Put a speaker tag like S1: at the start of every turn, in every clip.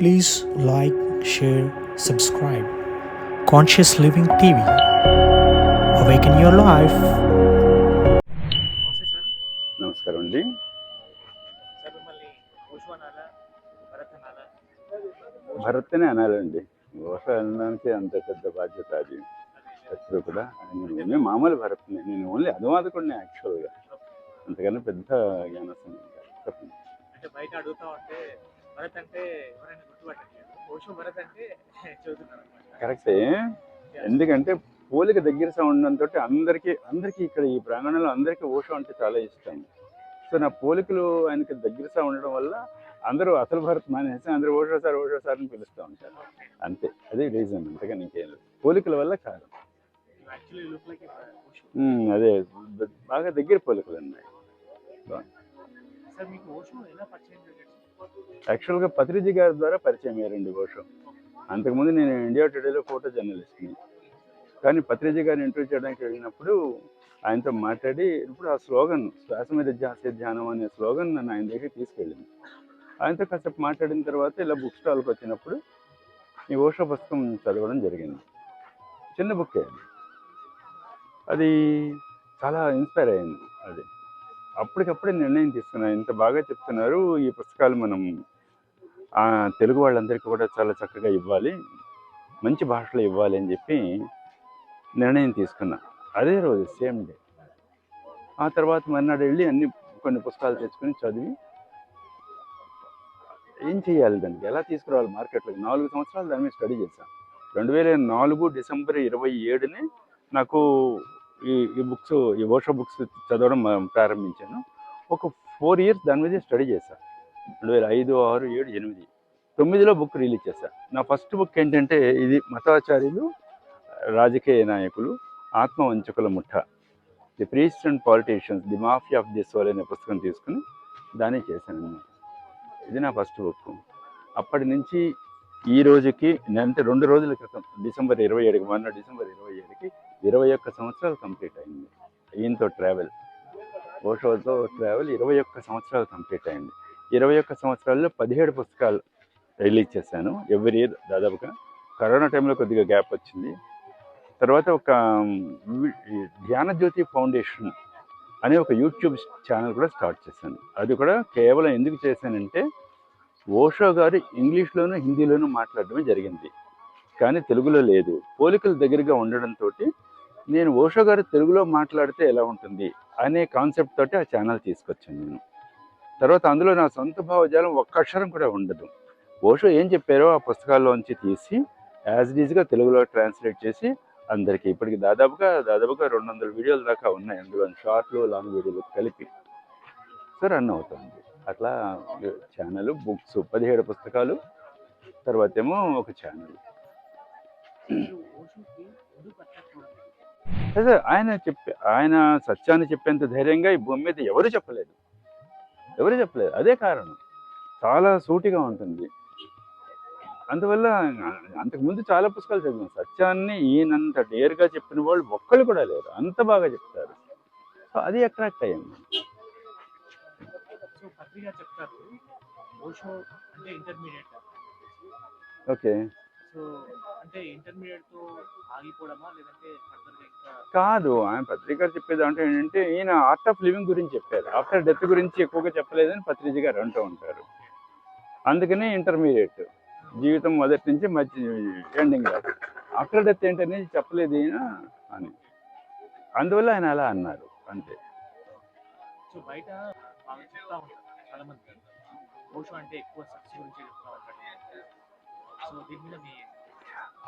S1: Please like, share, subscribe. Conscious Living TV. Awaken your life.
S2: నమస్తే sir.
S3: నమస్కారం అండి.
S2: ఓషో
S3: భరత్నే అనాలండి. ఘోష అనడానికి అంత పెద్ద బాధ్యత అది. ఎప్పుడు కూడా. నేను మామూలు భరత్ని. నేను ఓన్లీ అనువాదకుడిని యాక్చువల్గా అంతకన్నా పెద్ద జ్ఞానసం చెప్పండి.
S2: అంటే బయట అడుగుతా ఉంటే భరత్ అంటే ఎవరైనా గుర్తుపట్టట్లేదు. ఓషో భరత్ అంటే చదువుతున్నారు
S3: కరెక్టే. ఎందుకంటే పోలిక దగ్గర ఉండడంతో అందరికీ అందరికీ ఇక్కడ ఈ ప్రాంగణంలో అందరికీ ఓషో అంటే చాలా ఇష్టం. సో నా పోలికలు ఆయనకి దగ్గరగా ఉండడం వల్ల అందరూ అసలు భరత్ మానేసి అందరూ ఓషో సార్ ఓషో సార్ అని పిలుస్తూ ఉంటారు. అంతే. అదే రీజన్ అంతగా ఇంకేం లేదు. పోలికల వల్ల కాదు. అదే. బాగా దగ్గర పోలికలు ఉన్నాయి.
S2: సార్
S3: యాక్చువల్గా పత్రిజీ గారి ద్వారా పరిచయం అయ్యారండి ఘోష్ అంతకుముందు నేను ఇండియా టుడేలో ఫోటో జర్నలిస్ట్ని కానీ పత్రిజీ గారిని ఇంటర్వ్యూ చేయడానికి వెళ్ళినప్పుడు ఆయనతో మాట్లాడి ఇప్పుడు ఆ స్లోగన్ శ్వాస మీద ధ్యాసే ధ్యానం అనే స్లోగన్ నన్ను ఆయన దగ్గరికి తీసుకెళ్ళింది. ఆయనతో కాసేపు మాట్లాడిన తర్వాత ఇలా బుక్ స్టాల్కి వచ్చినప్పుడు ఈ ఓషో పుస్తకం చదవడం జరిగింది. చిన్న బుక్కే అది చాలా ఇన్స్పైర్ అయింది అది. అప్పటికప్పుడే నిర్ణయం తీసుకున్నాను ఇంత బాగా చెప్తున్నారు. ఈ పుస్తకాలు మనం తెలుగు వాళ్ళందరికీ కూడా చాలా చక్కగా ఇవ్వాలి. మంచి భాషలో ఇవ్వాలి అని చెప్పి నిర్ణయం తీసుకున్నా. అదే రోజు సేమ్ డే. ఆ తర్వాత మర్నాడు వెళ్ళి అన్ని కొన్ని పుస్తకాలు తెచ్చుకొని చదివి ఏం చేయాలి దానికి? ఎలా తీసుకురావాలి మార్కెట్లోకి? నాలుగు సంవత్సరాలు దాని మీద స్టడీ చేశాను రెండు వేల నాలుగు డిసెంబర్ ఇరవై ఏడుని నాకు ఈ ఈ బుక్స్ ఈ ఓషో బుక్స్ చదవడం ప్రారంభించాను. ఒక ఫోర్ ఇయర్స్ దాని మీద స్టడీ చేశాను రెండు వేల ఐదు ఆరు ఏడు ఎనిమిది. తొమ్మిదిలో బుక్ రిలీజ్ చేశాను నా ఫస్ట్ బుక్ ఏంటంటే ఇది మతాచార్యులు రాజకీయ నాయకులు ఆత్మవంచకుల ముఠ. The priest and politicians the mafia of the soul అనే పుస్తకం తీసుకుని దాన్ని చేశాను అనమాట ఇది నా ఫస్ట్ బుక్ అప్పటి నుంచి ఈ రోజుకి అంటే రెండు రోజుల క్రితం డిసెంబర్ ఇరవై ఏడుకి మొన్న డిసెంబర్ ఇరవై ఏడుకి ఇరవై ఒక్క సంవత్సరాలు కంప్లీట్ అయింది. ఈయనతో ట్రావెల్. ఓషోతో ట్రావెల్ ఇరవై ఒక్క సంవత్సరాలు కంప్లీట్ అయింది. ఇరవై ఒక్క సంవత్సరాల్లో పదిహేడు పుస్తకాలు రిలీజ్ చేశాను ఎవ్రీ ఇయర్ దాదాపుగా. కరోనా టైంలో కొద్దిగా గ్యాప్ వచ్చింది. తర్వాత ఒక జ్ఞానజ్యోతి ధ్యానజ్యోతి ఫౌండేషన్ అనే ఒక యూట్యూబ్ ఛానల్ కూడా స్టార్ట్ చేశాను. అది కూడా కేవలం ఎందుకు చేశానంటే ఓషో గారు ఇంగ్లీష్లోనూ హిందీలోనూ మాట్లాడడమే జరిగింది. కానీ తెలుగులో లేదు. పోలికలు దగ్గరగా ఉండడంతో నేను ఓషో గారు తెలుగులో మాట్లాడితే ఎలా ఉంటుంది అనే కాన్సెప్ట్ తోటి ఆ ఛానల్ తీసుకొచ్చాను నేను. తర్వాత అందులో నా సొంత భావజాలం ఒక్క అక్షరం కూడా ఉండదు. ఓషో ఏం చెప్పారో ఆ పుస్తకాల్లోంచి తీసి యాజ్ ఈజ్గా తెలుగులో ట్రాన్స్లేట్ చేసి అందరికీ ఇప్పటికి దాదాపుగా దాదాపుగా రెండు వందల వీడియోల దాకా ఉన్నాయి. అందులో షార్ట్లు లాంగ్ వీడియోలు కలిపి. సో రన్ అవుతుంది. అట్లా ఛానల్ బుక్స్ పదిహేడు పుస్తకాలు తర్వాత ఏమో ఒక ఛానల్ అదే ఆయన చెప్పే ఆయన సత్యాన్ని చెప్పేంత ధైర్యంగా ఈ భూమి మీద ఎవరు చెప్పలేదు. ఎవరు చెప్పలేదు. అదే కారణం. చాలా సూటిగా ఉంటుంది. అందువల్ల అంతకుముందు చాలా పుస్తకాలు చదివాం. సత్యాన్ని ఈయనంత డేర్గా చెప్పిన వాళ్ళు ఒక్కళ్ళు కూడా లేరు. అంత బాగా చెప్తారు. సో అది అట్రాక్ట్ అయ్యింది. ఓకే.
S2: సో అంటే ఇంటర్మీడియట్తో ఆగిపోవడమా? లేదంటే ఇంకా
S3: కాదు ఆయన పత్రిక చెప్పేది అంటే ఏంటంటే ఈయన ఆర్ట్ ఆఫ్ లివింగ్ గురించి చెప్పారు. ఆఫ్టర్ డెత్ గురించి ఎక్కువగా చెప్పలేదని పత్రిక గారు అంటూ ఉంటారు. అందుకని ఇంటర్మీడియట్ జీవితం మొదటి నుంచి మధ్య ఎండింగ్ దాకా. ఆఫ్టర్ డెత్ ఏంటనేది చెప్పలేదు ఈయన అని. అందువల్ల ఆయన అలా అన్నారు. అంతే.
S2: బయట చాలా మంది అంటే ఎక్కువ సక్సెస్ గురించి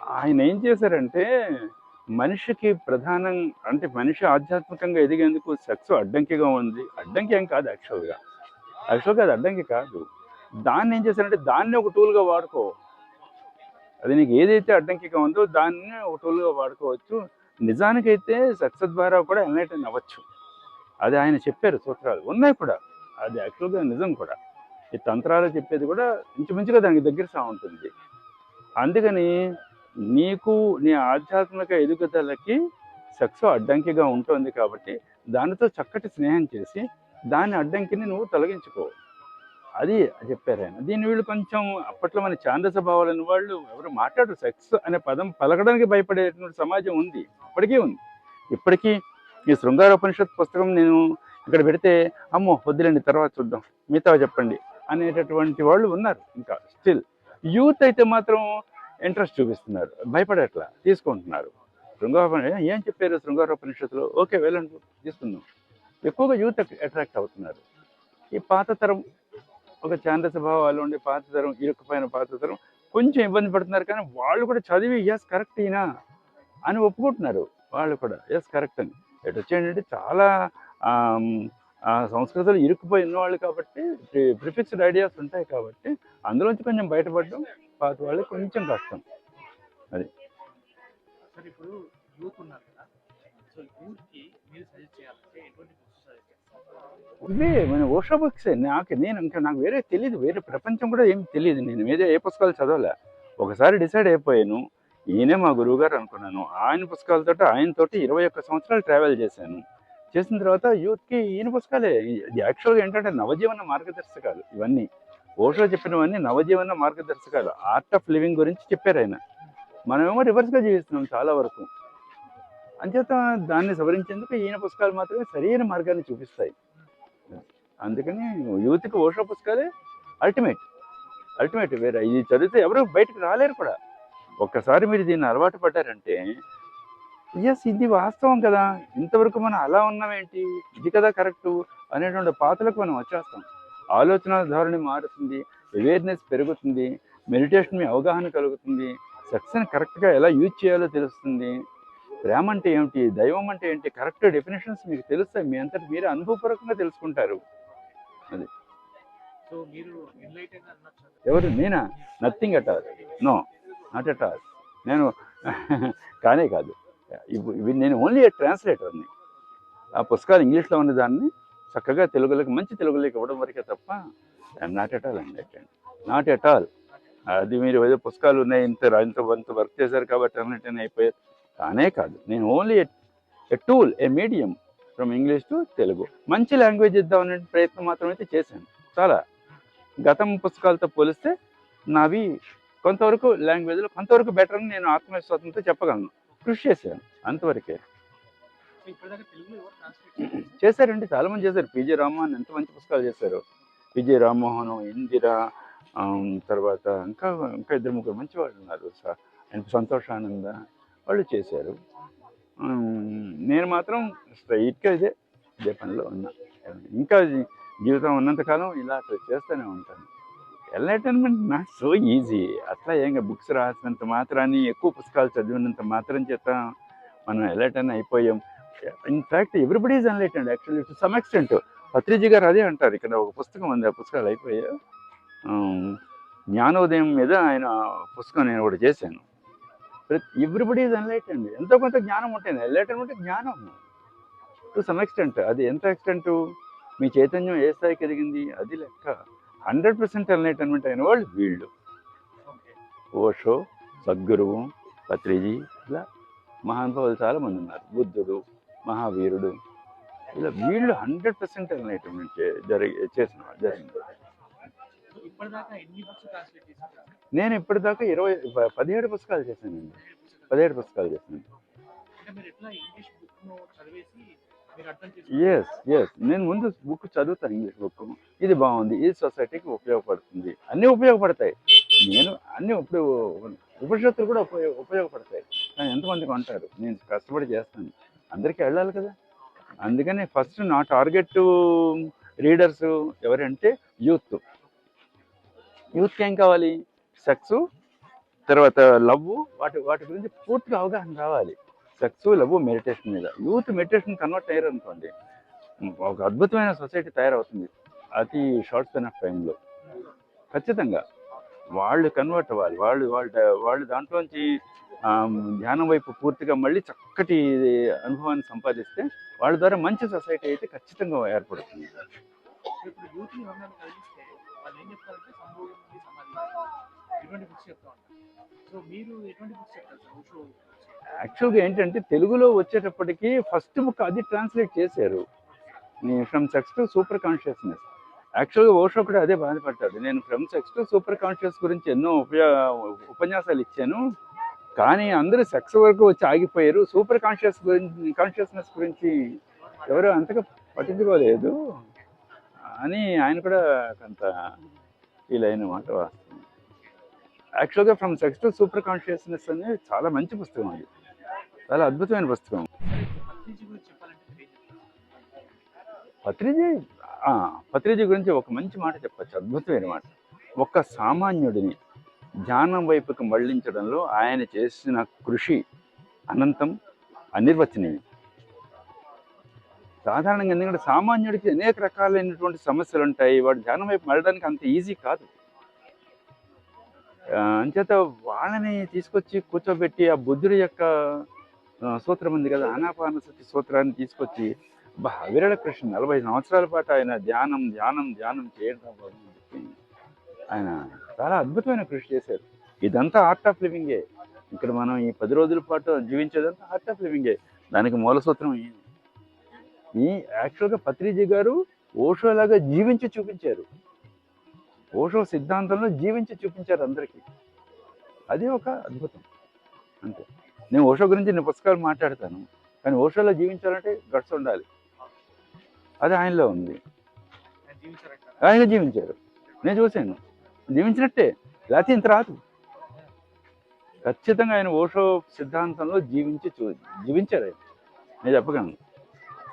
S3: ఆయన ఏం చేశారంటే మనిషికి ప్రధానం అంటే మనిషి ఆధ్యాత్మికంగా ఎదిగేందుకు సెక్స్ అడ్డంకిగా ఉంది. అడ్డంకి ఏం కాదు యాక్చువల్గా యాక్చువల్గా అది అడ్డంకి కాదు. దాన్ని ఏం చేశారంటే దాన్ని ఒక టూల్గా వాడుకో. అది నీకు ఏదైతే అడ్డంకిగా ఉందో దాన్ని ఒక టూల్గా వాడుకోవచ్చు. నిజానికైతే సెక్స్ ద్వారా కూడా ఎన్లైటన్ అవ్వచ్చు. అది ఆయన చెప్పారు సూత్రాలు. ఉన్నాయి కూడా. అది యాక్చువల్గా నిజం కూడా. ఈ తంత్రాలు చెప్పేది కూడా ఇంచుమించుగా దానికి దగ్గర సా ఉంటుంది. అందుకని నీకు నీ ఆధ్యాత్మిక ఎదుగుదలకి సెక్స్ అడ్డంకిగా ఉంటుంది కాబట్టి దానితో చక్కటి స్నేహం చేసి దాని అడ్డంకిని నువ్వు తొలగించుకో. అది చెప్పారు ఆయన. దీన్ని వీళ్ళు కొంచెం అప్పట్లో మన ఛాందస భావాలని వాళ్ళు ఎవరు మాట్లాడరు. సెక్స్ అనే పదం పలకడానికి భయపడేటువంటి సమాజం ఉంది. ఇప్పటికీ ఉంది. ఇప్పటికీ ఈ శృంగారోపనిషత్ పుస్తకం నేను ఇక్కడ పెడితే అమ్మో వద్దులేండి తర్వాత చూద్దాం. మిగతా చెప్పండి అనేటటువంటి వాళ్ళు ఉన్నారు ఇంకా. స్టిల్ యూత్ అయితే మాత్రం ఇంట్రెస్ట్ చూపిస్తున్నారు. భయపడట్లా. తీసుకుంటున్నారు. శృంగారోపణ ఏం చెప్పారు శృంగారోపనిషత్తులో? ఓకే వెళ్ళండి. తీసుకుందాం. ఎక్కువగా యూత్ అట్రాక్ట్ అవుతున్నారు. ఈ పాత తరం ఒక ఛాందస భావాలు ఉండే పాత తరం ఇరుక్కుపోయిన పాత తరం కొంచెం ఇబ్బంది పడుతున్నారు కానీ వాళ్ళు కూడా చదివి ఎస్ కరెక్ట్ ఈనా అని ఒప్పుకుంటున్నారు వాళ్ళు కూడా. ఎస్ కరెక్ట్ అని. ఎటు వచ్చేయండి చాలా సంస్కృతిలో ఇరుక్కుపోయి ఉన్నవాళ్ళు కాబట్టి ప్రిఫిక్స్డ్ ఐడియాస్ ఉంటాయి కాబట్టి అందులోంచి కొంచెం బయటపడడం పాత వాళ్ళకి కొంచెం కష్టం.
S2: చేస్తారు?
S3: ఇవే మన ఓషో బుక్సే నాకు నేను ఇంకా నాకు వేరే తెలియదు వేరే ప్రపంచం కూడా ఏం తెలియదు నేను ఏదో ఏ పుస్తకాలు చదవలే. ఒకసారి డిసైడ్ అయిపోయాను. ఈయనే మా గురువు గారు అనుకున్నాను. ఆయన పుస్తకాలతో ఆయనతోటి ఇరవై ఒక్క సంవత్సరాలు ట్రావెల్ చేశాను. చేసిన తర్వాత యూత్కి ఈయన పుస్తకాలే. ఇది యాక్చువల్గా ఏంటంటే నవజీవన మార్గదర్శకాలు ఇవన్నీ. ఓషో చెప్పినవన్నీ నవజీవన మార్గదర్శకాలు. ఆర్ట్ ఆఫ్ లివింగ్ గురించి చెప్పారు ఆయన. మనమేమో రివర్స్గా జీవిస్తున్నాం చాలా వరకు. అంచేత దాన్ని సవరించేందుకు ఈయన పుస్తకాలు మాత్రమే సరైన మార్గాన్ని చూపిస్తాయి. అందుకని యూత్కి ఓషో పుస్తకాలే అల్టిమేట్. అల్టిమేట్ వేరే. ఇది చదివితే ఎవరు బయటకు రాలేరు కూడా. ఒక్కసారి మీరు దీన్ని అలవాటు పడ్డారంటే ఎస్ ఇది వాస్తవం కదా. ఇంతవరకు మనం అలా ఉన్నామేంటి? ఇది కదా కరెక్ట్ అనేటువంటి పాతలకు మనం వచ్చేస్తాం. ఆలోచన ధోరణి మారుతుంది అవేర్నెస్ పెరుగుతుంది మెడిటేషన్ మీ అవగాహన కలుగుతుంది సెక్స్ని కరెక్ట్గా ఎలా యూజ్ చేయాలో తెలుస్తుంది. ప్రేమ అంటే ఏమిటి? దైవం అంటే ఏంటి? కరెక్ట్ డెఫినేషన్స్ మీకు తెలుస్తాయి. మీ అంతటి మీరే అనుభవపూర్వకంగా తెలుసుకుంటారు.
S2: సో మీరు ఎన్లైటెన్ అనొచ్చు
S3: ఎవరు? నేనా? Nothing at all no not at all నేను కానే కాదు. ఇవి ఇవి నేను ఓన్లీ ట్రాన్స్లేటర్ని ఆ పుస్తకాలు ఇంగ్లీష్లో ఉన్న దాన్ని చక్కగా తెలుగులోకి మంచి తెలుగులోకి ఇవ్వడం వరకే తప్ప నాట్ ఎట్ ఆల్ అండి నాట్ ఎట్ ఆల్ అది మీరు ఏదో పుస్తకాలు ఉన్నాయి ఇంత ఇంత ఇంత వర్క్ చేశారు కాబట్టి అన్నట్టు అయిపోయారు కానే కాదు. నేను only a tool a medium from English to Telugu మంచి లాంగ్వేజ్ ఇద్దామనే ప్రయత్నం మాత్రం అయితే చేశాను. చాలా. గతం పుస్తకాలతో పోలిస్తే నావి కొంతవరకు లాంగ్వేజ్లో కొంతవరకు బెటర్ అని నేను ఆత్మవిశ్వాసంతో చెప్పగలను. కృషి చేశాను అంతవరకే. చేశారండి చాలా మంది చేశారు పిజి రామ్మోహన్ ఎంత మంచి పుస్తకాలు చేశారు. పిజి రామ్మోహన్ ఇందిర తర్వాత ఇంకా ఇంకా ఇద్దరు ముగ్గురు మంచి వాళ్ళు ఉన్నారు సంతోష్ ఆనంద వాళ్ళు చేశారు. నేను మాత్రం స్ట్రైట్గా ఇదే ఇదే పనిలో ఉన్నా. ఇంకా జీవితం ఉన్నంతకాలం ఇలా చేస్తూనే ఉంటాను. ఎన్లైటన్మెంట్ నాట్ సో ఈజీ అట్లా ఏం బుక్స్ రాసినంత మాత్రాన్ని ఎక్కువ పుస్తకాలు చదివినంత మాత్రం చేత మనం ఎన్లైటన్ అయిపోయాం. In fact everybody is enlightened actually to some extent Patriji గారు అదే అంటారు ఇక్కడ ఒక పుస్తకం ఉంది ఆ పుస్తకాలు అయిపోయా జ్ఞానోదయం మీద ఆయన పుస్తకం నేను ఒకటి చేశాను. ప్రతి ఎవ్రీబడి ఈజ్ ఎన్లైటెండ్ ఎంతో కొంత జ్ఞానం ఉంటుంది ఎన్లైటన్మెంట్ జ్ఞానం. టు సమ్ ఎక్స్టెంట్ అది ఎంత ఎక్స్టెంట్ మీ చైతన్యం ఏ స్థాయికి ఎదిగింది? అది లెక్క. హండ్రెడ్ పర్సెంట్ ఎన్లైటన్మెంట్ అయిన వాళ్ళు వీళ్ళు. ఓషో సద్గురువు పత్రిజీ ఇలా మహానుభావులు చాలా మంది ఉన్నారు. బుద్ధుడు మహావీరుడు. ఇలా వీళ్ళు హండ్రెడ్ పర్సెంట్ ఎన్లైటన్మెంట్ జరిగి చేసిన వాళ్ళు, జరిగింది. నేను ఇప్పటిదాకా ఇరవై పదిహేడు పుస్తకాలు చేశానండి. పదిహేడు పుస్తకాలు. చేశాను ఎస్ ఎస్ నేను ముందు బుక్ చదువుతాను ఇంగ్లీష్ బుక్ ఇది బాగుంది. ఇది సొసైటీకి ఉపయోగపడుతుంది. అన్నీ ఉపయోగపడతాయి. నేను అన్ని ఇప్పుడు ఉపనిషత్తులు కూడా ఉపయోగ ఉపయోగపడతాయి. కానీ ఎంతమందికి ఉంటారు నేను కష్టపడి చేస్తాను. అందరికీ వెళ్ళాలి కదా? అందుకని ఫస్ట్ నా టార్గెట్ రీడర్స్ ఎవరంటే యూత్ యూత్కి ఏం కావాలి? సెక్స్ తర్వాత లవ్ వాటి వాటి గురించి పూర్తిగా అవగాహన రావాలి. సెక్స్ లవ్ మెడిటేషన్ మీద. యూత్ మెడిటేషన్ కన్వర్ట్ అయ్యారు అనుకోండి ఒక అద్భుతమైన సొసైటీ తయారవుతుంది అతి షార్ట్ స్పెన్ ఆఫ్ టైంలో. ఖచ్చితంగా వాళ్ళు కన్వర్ట్ అవ్వాలి. వాళ్ళు వాళ్ళ వాళ్ళు దాంట్లోంచి ధ్యానం వైపు పూర్తిగా మళ్ళీ చక్కటి అనుభవాన్ని సంపాదిస్తే వాళ్ళ ద్వారా మంచి సొసైటీ అయితే ఖచ్చితంగా ఏర్పడుతుంది.
S2: ఇప్పుడు సో మీరు ఎటువంటి బుక్స్ చెప్తారు
S3: యాక్చువల్గా ఏంటంటే తెలుగులో వచ్చేటప్పటికి ఫస్ట్ బుక్ అది ట్రాన్స్లేట్ చేశారు. From sex to super consciousness. యాక్చువల్గా ఓషో కూడా అదే బాధపడ్డాడు నేను from sex to super conscious గురించి ఎన్నో ఉపయోగ ఉపన్యాసాలు ఇచ్చాను. కానీ అందరూ సెక్స్ వరకు వచ్చి ఆగిపోయారు. సూపర్ కాన్షియస్ గురించి కాన్షియస్నెస్ గురించి ఎవరు అంతగా పట్టించుకోలేదు. అని ఆయన కూడా కొంత ఫీల్ అయిన మాట వాస్తవం. యాక్చువల్గా from sex to super consciousness అనేది చాలా మంచి పుస్తకం అది. చాలా అద్భుతమైన పుస్తకం.
S2: పత్రిజీ?
S3: పత్రిజీ ఆ, గురించి ఒక మంచి మాట చెప్పచ్చు. అద్భుతమైన మాట. ఒక సామాన్యుడిని ధ్యానం వైపుకు మళ్ళించడంలో ఆయన చేసిన కృషి అనంతం అనిర్వచనీయం. సాధారణంగా ఎందుకంటే సామాన్యుడికి అనేక రకాలైనటువంటి సమస్యలు ఉంటాయి వాడు ధ్యానం వైపు మళ్ళడానికి అంత ఈజీ కాదు. అంచేత వాళ్ళని తీసుకొచ్చి కూర్చోబెట్టి ఆ బుద్ధుడి యొక్క సూత్రం ఉంది కదా. ఆనాపానసతి సూత్రాన్ని తీసుకొచ్చి బా విరళ కృష్ణ నలభై సంవత్సరాల పాటు ఆయన ధ్యానం ధ్యానం ధ్యానం చేయడం చెప్పి ఆయన చాలా అద్భుతమైన కృషి చేశారు. ఇదంతా ఆర్ట్ ఆఫ్ లివింగే ఇక్కడ మనం ఈ పది రోజుల పాటు జీవించేదంతా ఆర్ట్ ఆఫ్ లివింగే దానికి మూల సూత్రం ఈ- ఈ యాక్చువల్గా పత్రిజీ గారు ఓషో లాగా జీవించి చూపించారు. ఓషో సిద్ధాంతంలో జీవించి చూపించారు అందరికీ. అది ఒక అద్భుతం. అంతే. నేను ఓషో గురించి నేను పుస్తకాలు మాట్లాడతాను కానీ ఓషోలో జీవించాలంటే గట్స్ ఉండాలి. అది ఆయనలో ఉంది.
S2: ఆయన
S3: ఆయన జీవించారు. నేను చూశాను. జీవించినట్టే. లేకపోతే ఇంత రాదు. ఖచ్చితంగా ఆయన ఓషో సిద్ధాంతంలో జీవించి చూ జీవించారు ఆయన. నేను చెప్పగలను.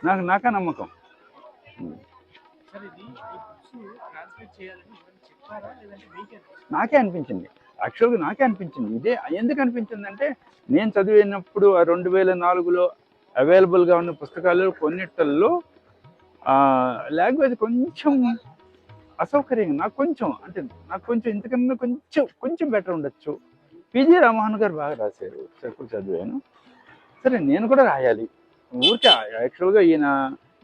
S3: నాకు నాకా నమ్మకం. నాకే అనిపించింది. యాక్చువల్గా నాకే అనిపించింది. ఇదే ఎందుకు అనిపించింది అంటే నేను చదివినప్పుడు ఆ రెండు వేల నాలుగులో అవైలబుల్గా ఉన్న పుస్తకాలు కొన్నిట్లలో లాంగ్వేజ్ కొంచెం అసౌకర్యంగా నాకు కొంచెం అంటే నాకు కొంచెం ఇంతకన్నా కొంచెం కొంచెం బెటర్ ఉండొచ్చు. పిజి రామోహన్ గారు బాగా రాశారు. చెప్పుడు చదివాను. సరే నేను కూడా రాయాలి. ఊరికే యాక్చువల్గా ఈయన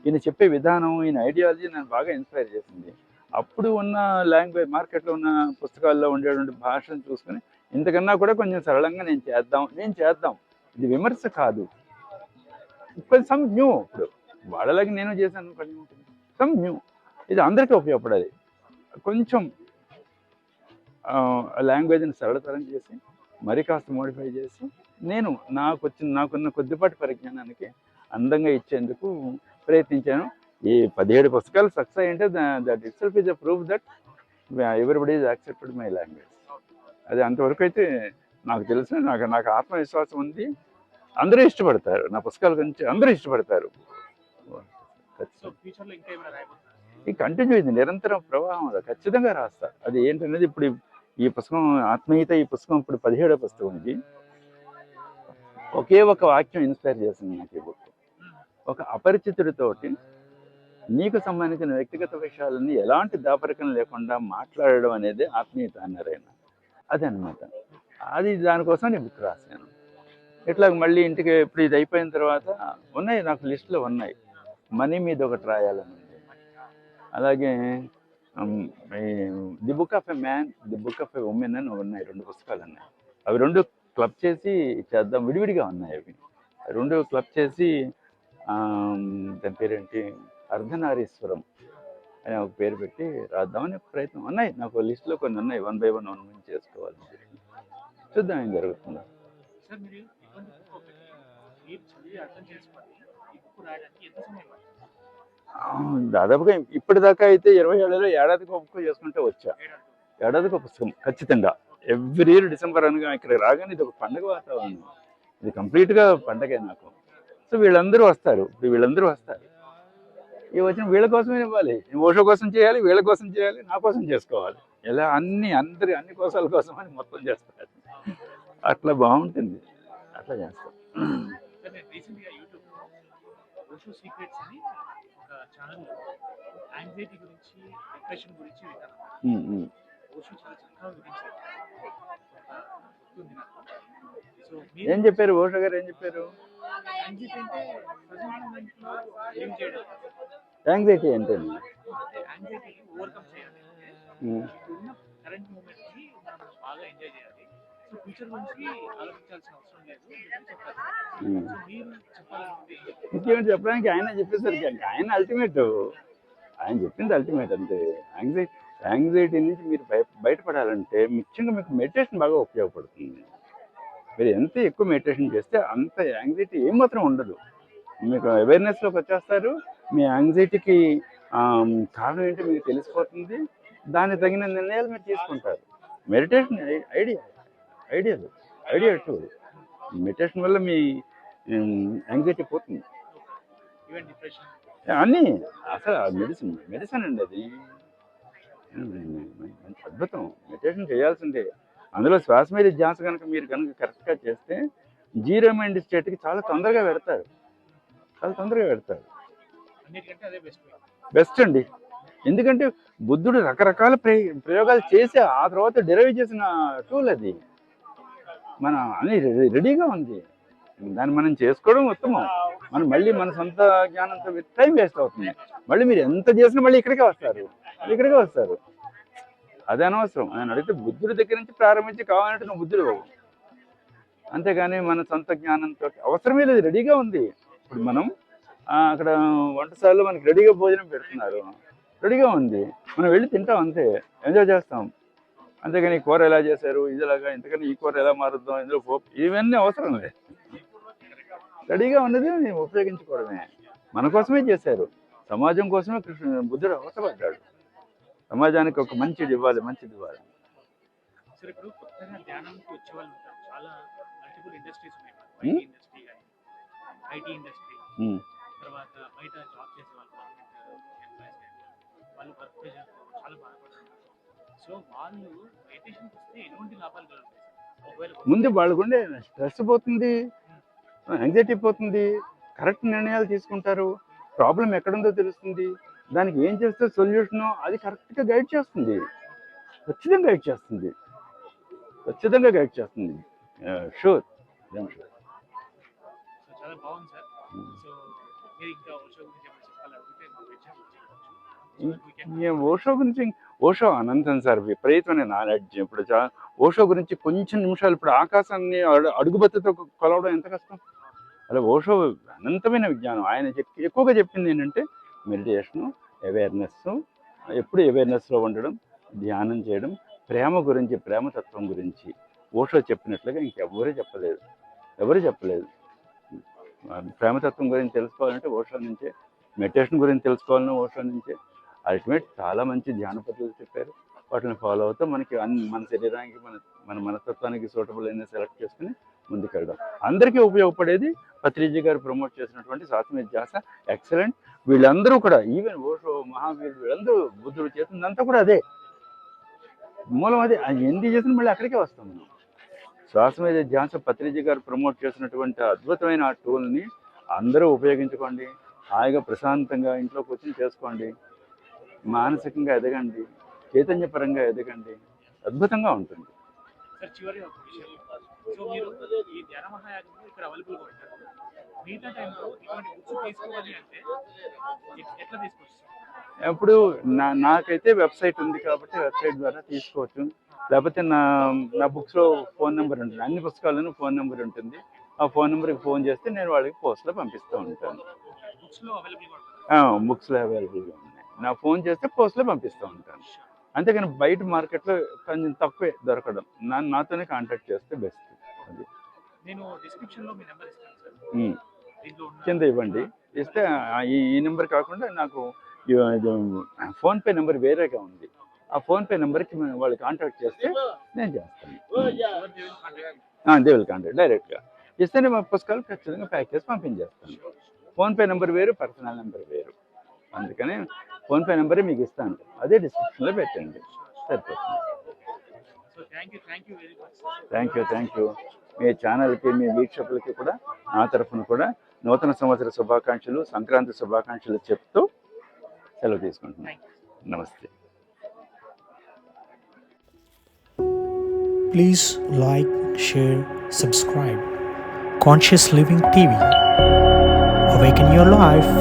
S3: ఈయన చెప్పే విధానం ఈయన ఐడియాలజీ నన్ను బాగా ఇన్స్పైర్ చేసింది. అప్పుడు ఉన్న లాంగ్వేజ్ మార్కెట్లో ఉన్న పుస్తకాల్లో ఉండేటువంటి భాషను చూసుకుని ఇంతకన్నా కూడా కొంచెం సరళంగా నేను చేద్దాం నేను చేద్దాం. ఇది విమర్శ కాదు. కొంచెం సమ్ న్యూ ఇప్పుడు వాళ్ళలాగే నేను చేశాను కొంచెం సమ్ న్యూ ఇది అందరికీ ఉపయోగపడాలి కొంచెం లాంగ్వేజ్ని సరళతరం చేసి మరి కాస్త మోడిఫై చేసి నేను నాకు వచ్చిన నాకున్న కొద్దిపాటి పరిజ్ఞానానికి అందంగా ఇచ్చేందుకు ప్రయత్నించాను. ఈ పదిహేడు పుస్తకాలు success అయ్యింటే that itself is a proof that everybody is accepted my language అది అంతవరకు అయితే నాకు తెలుసు నాకు నాకు ఆత్మవిశ్వాసం ఉంది. అందరూ ఇష్టపడతారు. నా పుస్తకాల గురించి అందరూ ఇష్టపడతారు. ఈ కంటిన్యూ ఇది నిరంతరం ప్రవాహం అది ఖచ్చితంగా రాస్తా. అది ఏంటనేది ఇప్పుడు ఈ- ఈ పుస్తకం ఆత్మీయత ఈ పుస్తకం ఇప్పుడు పదిహేడో పుస్తకం ఇది ఒకే ఒక వాక్యం ఇన్స్పైర్ చేసింది నాకు ఈ బుక్ ఒక అపరిచితుడితోటి నీకు సంబంధించిన వ్యక్తిగత విషయాలని ఎలాంటి దాపరికం లేకుండా మాట్లాడడం అనేది ఆత్మీయత అన్నారు అది అనమాట అది దానికోసం నేను బుక్ రాశాను. ఇట్లా మళ్ళీ ఇంటికి ఇప్పుడు ఇది అయిపోయిన తర్వాత ఉన్నాయి నాకు లిస్టులో ఉన్నాయి. మనీ మీద ఒకటి రాయాలని ఉంది. అలాగే the book of a man the book of a woman అని ఉన్నాయి రెండు పుస్తకాలు ఉన్నాయి అవి రెండు క్లబ్ చేసి చేద్దాం విడివిడిగా ఉన్నాయి అవి. రెండు క్లబ్ చేసి దాని పేరేంటి? అర్ధనారీశ్వరం అని ఒక పేరు పెట్టి రాద్దామని ప్రయత్నం ఉన్నాయి. నాకు లిస్ట్లో కొన్ని ఉన్నాయి. One by one one one చేసుకోవాలి. చూద్దాం ఏం జరుగుతుందో. దాదాపుగా ఇప్పటిదాకా అయితే ఇరవై ఏళ్ళలో ఏడాదికి ఒక బుక్ చేసుకుంటే వచ్చా.
S2: ఏడాది
S3: ఏడాదికి ఒక పుస్తకం ఖచ్చితంగా. ఎవ్రీ ఇయర్ డిసెంబర్ అనగా ఇక్కడ రాగానే ఇది ఒక పండగ వాతావరణం. ఇది కంప్లీట్గా పండగే నాకు. సో వీళ్ళందరూ వస్తారు. ఇప్పుడు వీళ్ళందరూ వస్తారు. ఈ వచ్చిన వీళ్ళ కోసమే ఇవ్వాలి. ఓషో కోసం చేయాలి వీళ్ళ కోసం చేయాలి నా కోసం చేసుకోవాలి. ఇలా అన్ని అందరి అన్ని కోసాల కోసం అని మొత్తం చేస్తారు. అట్లా బాగుంటుంది. అట్లా చేస్తాం
S2: సార్ నేను రీసెంట్గా యూట్యూబ్ ఓషో సీక్రెట్స్ అని ఒక ఛానల్లో యాంగ్జైటీ గురించి డిప్రెషన్ గురించి విన్నాను.
S3: ఉమ్, ఉమ్.
S2: ఓషో చాలా చక్కగా వివరించారు. గుర్తుంది నాకు. సో
S3: ఏం చెప్పారు? ఓషో గారు ఏం చెప్పారు?
S2: యాంగ్జైటీ అంటే?
S3: ఇంకేమిటి చెప్పడానికి ఆయన చెప్పేసరికి ఆయన అల్టిమేట్ ఆయన చెప్పింది అల్టిమేట్ అంతే. యాంగ్జైటీ యాంగ్జైటీ నుంచి మీరు బయ బయటపడాలంటే ముఖ్యంగా మీకు మెడిటేషన్ బాగా ఉపయోగపడుతుంది. మీరు ఎంత ఎక్కువ మెడిటేషన్ చేస్తే అంత యాంగ్జైటీ ఏమాత్రం ఉండదు. మీకు అవేర్నెస్లోకి వచ్చేస్తారు. మీ యాంగ్జైటీకి కారణం ఏంటో మీకు తెలిసిపోతుంది. దానికి తగిన నిర్ణయాలు మీరు తీసుకుంటారు. మెడిటేషన్ ఐడియా ఐడియాలు ఐడియా టూ మెడిటేషన్ వల్ల మీ యాంగ్జైటీ పోతుంది. అన్నీ అసలు మెడిసిన్ మెడిసిన్ అండి అది. అద్భుతం. మెడిటేషన్ చేయాల్సిందే. అందులో శ్వాస మీద ధ్యాస కనుక మీరు కనుక కరెక్ట్గా చేస్తే జీరో మైండ్ స్టేట్కి చాలా తొందరగా పెడతారు చాలా తొందరగా పెడతారు
S2: బెస్ట్
S3: బెస్ట్ అండి. ఎందుకంటే బుద్ధుడు రకరకాల ప్రయ- ప్రయోగాలు చేసి ఆ తర్వాత డెరైవ్ చేసిన టూల్ అది. మన అన్ని రెడీ- రెడీగా ఉంది. దాన్ని మనం చేసుకోవడం ఉత్తమం. మనం మళ్ళీ మన సొంత జ్ఞానంతో టైం వేస్ట్ అవుతుంది. మళ్ళీ మీరు ఎంత చేసినా మళ్ళీ ఇక్కడికే వస్తారు. ఇక్కడికే వస్తారు. అది అనవసరం. ఆయన అడిగితే బుద్ధుడి దగ్గర నుంచి ప్రారంభించి కావాలంటే నువ్వు బుద్ధుడు బాబు. అంతేగాని మన సొంత జ్ఞానంతో అవసరమే లేదు రెడీగా ఉంది. ఇప్పుడు మనం అక్కడ వంటశాలలో మనకి రెడీగా భోజనం పెడుతున్నారు. రెడీగా ఉంది. మనం వెళ్ళి తింటాం అంతే. ఎంజాయ్ చేస్తాం. అంతేగాని ఈ కూర ఎలా చేశారు? ఇదిలాగా ఇంతకని ఈ కూర ఎలా మారుద్దాం? ఇందులో పోపు ఇవన్నీ అవసరం లేదు. రెడీగా ఉన్నది మేము ఉపయోగించుకోవడమే. మన కోసమే చేశారు. సమాజం కోసమే కృష్ణ బుద్ధుడు అవసరపడ్డాడు. సమాజానికి ఒక మంచిది ఇవ్వాలి మంచిది ఇవ్వాలి. ముందు వాళ్ళకు ఉండే స్ట్రెస్ పోతుంది యాంగ్జైటీ పోతుంది కరెక్ట్ నిర్ణయాలు తీసుకుంటారు ప్రాబ్లం ఎక్కడుందో తెలుస్తుంది. దానికి ఏం చేస్తే సొల్యూషను అది కరెక్ట్గా గైడ్ చేస్తుంది. ఖచ్చితంగా గైడ్ చేస్తుంది. ఖచ్చితంగా గైడ్ చేస్తుంది. షూర్. షూర్.
S2: ఓషో గురించి
S3: ఓషో అనంతం సార్ విపరీతమైన నాలెడ్జ్ ఇప్పుడు ఓషో గురించి కొంచెం నిమిషాలు ఇప్పుడు ఆకాశాన్ని అడు- అడుగుబత్తతో కొలవడం ఎంత కష్టం? అలా ఓషో అనంతమైన విజ్ఞానం. ఆయన చెప్పి ఎక్కువగా చెప్పింది ఏంటంటే మెడిటేషను అవేర్నెస్ ఎప్పుడు అవేర్నెస్లో ఉండడం ధ్యానం చేయడం ప్రేమ గురించి ప్రేమతత్వం గురించి ఓషో చెప్పినట్లుగా ఇంకెవ్వరూ చెప్పలేదు. ఎవరు చెప్పలేదు? ప్రేమతత్వం గురించి తెలుసుకోవాలంటే ఓషో నుంచే మెడిటేషన్ గురించి తెలుసుకోవాలన్నా ఓషో నుంచే. అల్టిమేట్ చాలా మంచి ధ్యాన పద్ధతులు చెప్పారు. వాటిని ఫాలో అవుతూ మనకి అన్ని మన శరీరానికి మన మన మనస్తత్వానికి సూటబుల్ అయినా సెలెక్ట్ చేసుకుని ముందుకెళ్దాం అందరికీ ఉపయోగపడేది పత్రిజీ గారు ప్రమోట్ చేసినటువంటి సాత్విక ధ్యాస ఎక్సలెంట్ వీళ్ళందరూ కూడా ఈవెన్ ఓషో మహావీరుడు వీళ్ళందరూ బుద్ధుడు చేసిందంతా కూడా అదే. మూలం అదే. అది ఎందుకు చేసిన మళ్ళీ అక్కడికే వస్తాం మనం. శ్వాస మీద ధ్యాస పత్రిజీ గారు ప్రమోట్ చేసినటువంటి అద్భుతమైన ఆ టూల్ని అందరూ ఉపయోగించుకోండి. హాయిగా ప్రశాంతంగా ఇంట్లో కూర్చొని చేసుకోండి. మానసికంగా ఎదగండి. చైతన్యపరంగా ఎదగండి. అద్భుతంగా ఉంటుంది.
S2: సో మీరు ఈ ధ్యాన మహాయాగంలో ఇక్కడ అవైలబుల్గా ఉంటారు. మిగతా టైంలో ఇటువంటి బుక్స్ తీసుకోవాలి అంటే ఎట్- ఎట్లా తీసుకొస్తారు
S3: ఇప్పుడు నా నాకైతే వెబ్సైట్ ఉంది కాబట్టి వెబ్సైట్ ద్వారా తీసుకోవచ్చు. లేకపోతే నా నా బుక్స్లో ఫోన్ నెంబర్ ఉంటుంది. అన్ని పుస్తకాలను ఫోన్ నెంబర్ ఉంటుంది. ఆ ఫోన్ నెంబర్కి ఫోన్ చేస్తే నేను వాళ్ళకి పోస్ట్లో పంపిస్తూ ఉంటాను.
S2: బుక్స్లో అవైలబుల్గా
S3: ఉన్నాయి. నా ఫోన్ చేస్తే పోస్ట్లో పంపిస్తూ ఉంటాను. అంతేగాని బయట మార్కెట్లో కొంచెం తక్కువే దొరకడం. నా నాతోనే కాంటాక్ట్ చేస్తే బెస్ట్ అది.
S2: నేను డిస్క్రిప్షన్లో మీ నెంబర్ ఇస్తాను
S3: కింద ఇవ్వండి. ఇస్తే ఈ ఈ నెంబర్ కాకుండా నాకు ఫోన్పే నెంబర్ వేరేగా ఉంది. ఆ ఫోన్పే నెంబర్కి వాళ్ళు కాంటాక్ట్ చేస్తే నేను చేస్తాను.
S2: దేవుని కాంటాక్ట్
S3: దే విల్ కాంటాక్ట్ డైరెక్ట్గా ఇస్తే నేను మా పుస్తకాలు ఖచ్చితంగా ప్యాక్ చేసి పంపించేస్తాను. ఫోన్పే నెంబర్ వేరు పర్సనల్ నెంబర్ వేరు. అందుకని ఫోన్పే నెంబరే మీకు ఇస్తాను అదే డిస్క్రిప్షన్లో పెట్టండి. సరిపోతుంది.
S2: So
S3: thank you thank you మీ ఛానల్కి మీ వీక్షకులకి కూడా నా తరఫున కూడా నూతన సంవత్సర శుభాకాంక్షలు సంక్రాంతి శుభాకాంక్షలు చెప్తూ సెలవు తీసుకుంటున్నాను. నమస్తే.
S1: Please like, share, subscribe. Conscious Living TV. Awaken your life.